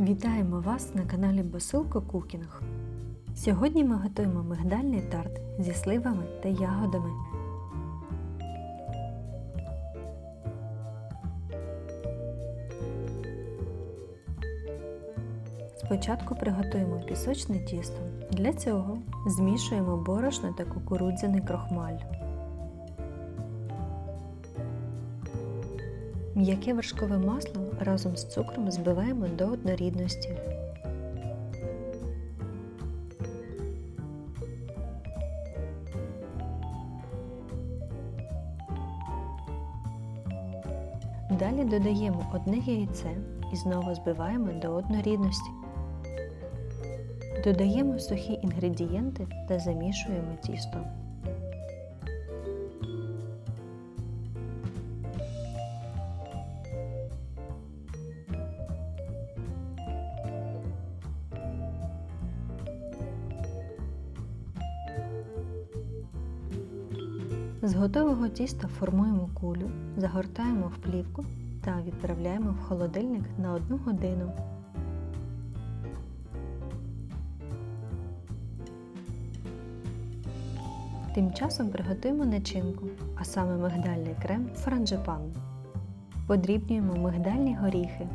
Вітаємо вас на каналі Басилко Кукінг. Сьогодні ми готуємо мигдальний тарт зі сливами та ягодами. Спочатку приготуємо пісочне тісто. Для цього змішуємо борошно та кукурудзяний крохмаль. М'яке вершкове масло разом з цукром збиваємо до однорідності. Далі додаємо одне яйце і знову збиваємо до однорідності. Додаємо сухі інгредієнти та замішуємо тісто. З готового тіста формуємо кулю, загортаємо в плівку та відправляємо в холодильник на 1 годину. Тим часом приготуємо начинку, а саме мигдальний крем франжипан. Подрібнюємо мигдальні горіхи.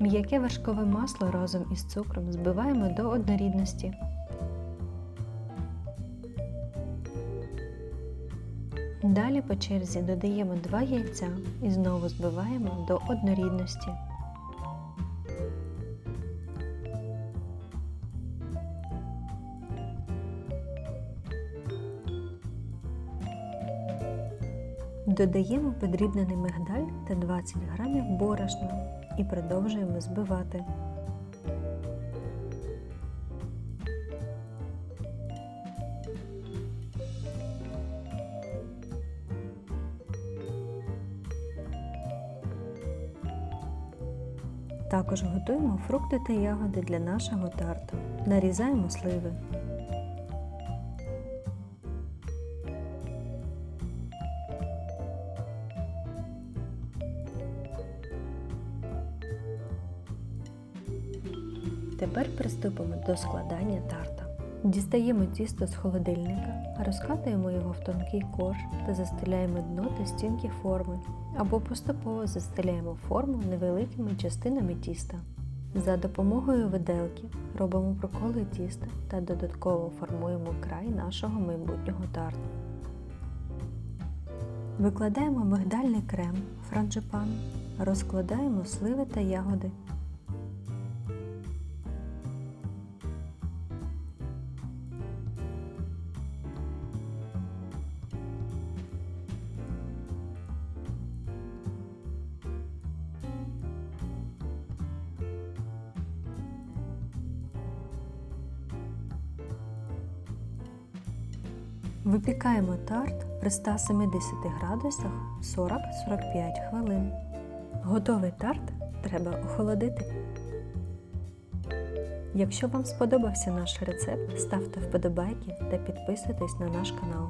М'яке вершкове масло разом із цукром збиваємо до однорідності. Далі по черзі додаємо 2 яйця і знову збиваємо до однорідності. Додаємо подрібнений мигдаль та 20 г борошна і продовжуємо збивати. Також готуємо фрукти та ягоди для нашого тарту. Нарізаємо сливи. Тепер приступимо до складання тарта. Дістаємо тісто з холодильника, розкатуємо його в тонкий корж та застеляємо дно та стінки форми, або поступово застеляємо форму невеликими частинами тіста. За допомогою виделки робимо проколи тіста та додатково формуємо край нашого майбутнього тарту. Викладаємо мигдальний крем, франжипан, розкладаємо сливи та ягоди. Випікаємо тарт при 170 градусах 40-45 хвилин. Готовий тарт треба охолодити. Якщо вам сподобався наш рецепт, ставте вподобайки та підписуйтесь на наш канал.